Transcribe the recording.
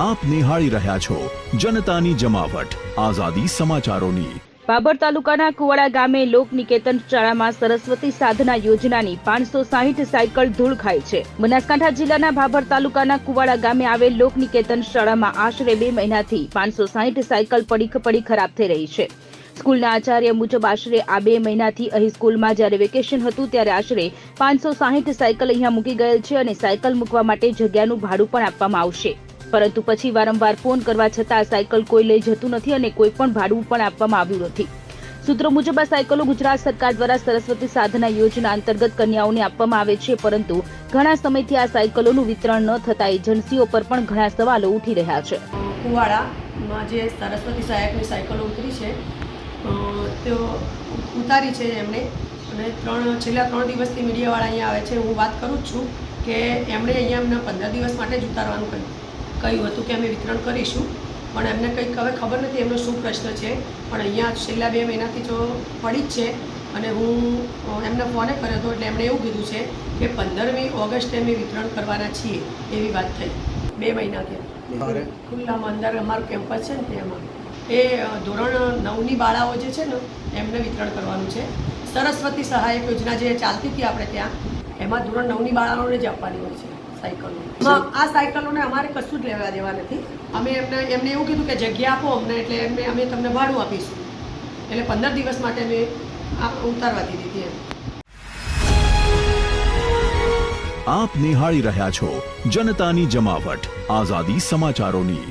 આપ નિહાળી રહ્યા છો જનતાની જમાવટ. આઝાદી સમાચારોની. બાબર તાલુકાના કુવાડા ગામે લોક નિકેતન શાળામાં સરસ્વતી સાધના યોજનાની પાંચસો સાહીઠ સાયકલ ધૂળ ખાય છે. બનાસકાંઠા જિલ્લાના ભાભર તાલુકાના કુવાડા ગામે આવેલ લોક નિકેતન શાળામાં આશરે બે મહિનાથી પાંચસો સાહીઠ સાયકલ પડી પડી ખરાબ થઈ રહી છે. સ્કૂલના આચાર્ય મુજબ આશરે આ બે મહિનાથી અહીં સ્કૂલમાં જ્યારે વેકેશન હતું ત્યારે આશરે પાંચસો સાહીઠ સાયકલ અહીંયા મૂકી ગયેલ છે અને સાયકલ મૂકવા માટે જગ્યાનું ભાડું પણ આપવામાં આવશે. પરંતુ પછી વારંવાર ફોન કરવા છતાં સાયકલ કોઈ લઈ જતું નથી અને કોઈ પણ ભાડું પણ આપવામાં આવ્યું નથી. સૂત્રો મુજબ આ સાયકલો ગુજરાત સરકાર દ્વારા સરસ્વતી સાધના યોજના અંતર્ગત કન્યાઓને આપવામાં આવે છે, પરંતુ ઘણા સમયથી આ સાયકલોનું વિતરણ ન થતા એજન્સીઓ પર પણ ઘણા સવાલો ઉઠી રહ્યા છે. કુવાડામાં જે સરસ્વતી સહાયકની સાયકલો ઉતરી છે તેઓ ઉતારી છે એમણે. અને ત્રણ, છેલ્લા ત્રણ દિવસથી મીડિયાવાળા અહીંયા આવે છે. હું વાત કરું છું કે એમણે અહીંયા અમને પંદર દિવસ માટે જ ઉતારવાનું કહ્યું કહ્યું હતું કે અમે વિતરણ કરીશું પણ એમને કંઈક હવે ખબર નથી એમનો શું પ્રશ્ન છે. પણ અહીંયા છેલ્લા બે મહિનાથી જો પડી જ છે અને હું એમને ફોને કર્યો હતો એટલે એમણે એવું કીધું છે કે પંદરમી ઓગસ્ટે અમે વિતરણ કરવાના છીએ એવી વાત થઈ. બે મહિના થયા. ખુલ્લામાં અંદર અમારું કેમ્પસ છે ને તેમાં એ ધોરણ નવની બાળાઓ જે છે ને એમને વિતરણ કરવાનું છે. સરસ્વતી સહાયક યોજના જે ચાલતી હતી આપણે ત્યાં એમાં ધોરણ નવની બાળાઓને જ આપવાની હોય છે. સાયકલો આ સાયકલોને અમારે કશું જ લેવા દેવા નથી. અમે એમને એમને એવું કીધું કે જગ્યા આપો અમને એટલે એમને અમે તમને ભાડું આપીશું. એટલે પંદર દિવસ માટે મેં આ ઉતારવા દીધી હતી એમ. આપ નિહાળી રહ્યા છો જનતાની જમાવટ. આઝાદી સમાચારોની